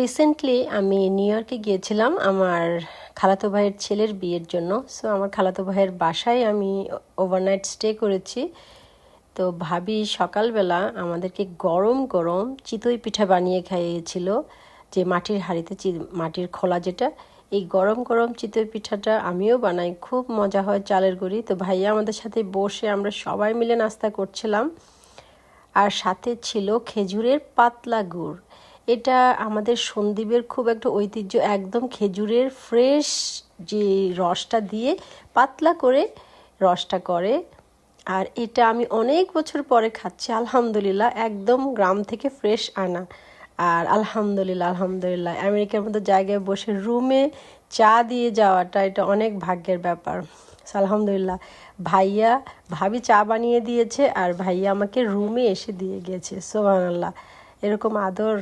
Recently আমি new ইয়র্কে গিয়েছিলাম আমার খালাতো ভাইয়ের ছেলের বিয়ের জন্য। সো আমার খালাতো ভাইয়ের বাসায় আমি ওভারনাইট স্টে করেছি। তো ভাবি সকালবেলা আমাদেরকে গরম গরম চিতই পিঠা বানিয়ে খাইয়েছিল, যে মাটির হাঁড়িতে মাটির খোলা যেটা। এই গরম গরম চিতই পিঠাটা আমিও বানাই, খুব মজা হয় চালের গুঁড়ি। তো ভাইয়া আমাদের সাথে বসে আমরা সবাই মিলে নাস্তা করছিলাম। আর সাথে ছিল খেজুরের পাতলা গুড়। এটা আমাদের সন্দ্বীপের খুব একটা ঐতিহ্য। একদম খেজুরের ফ্রেশ যে রসটা দিয়ে পাতলা করে রসটা করে। আর এটা আমি অনেক বছর পরে খাচ্ছি, আলহামদুলিল্লাহ, একদম গ্রাম থেকে ফ্রেশ আনা। আর আলহামদুলিল্লাহ আলহামদুলিল্লাহ, আমেরিকার মতো জায়গায় বসে রুমে চা দিয়ে যাওয়াটা এটা অনেক ভাগ্যের ব্যাপার। আলহামদুলিল্লাহ, ভাইয়া ভাবি চা বানিয়ে দিয়েছে আর ভাইয়া আমাকে রুমে এসে দিয়ে গেছে সোহান আল্লাহ এরকম আদর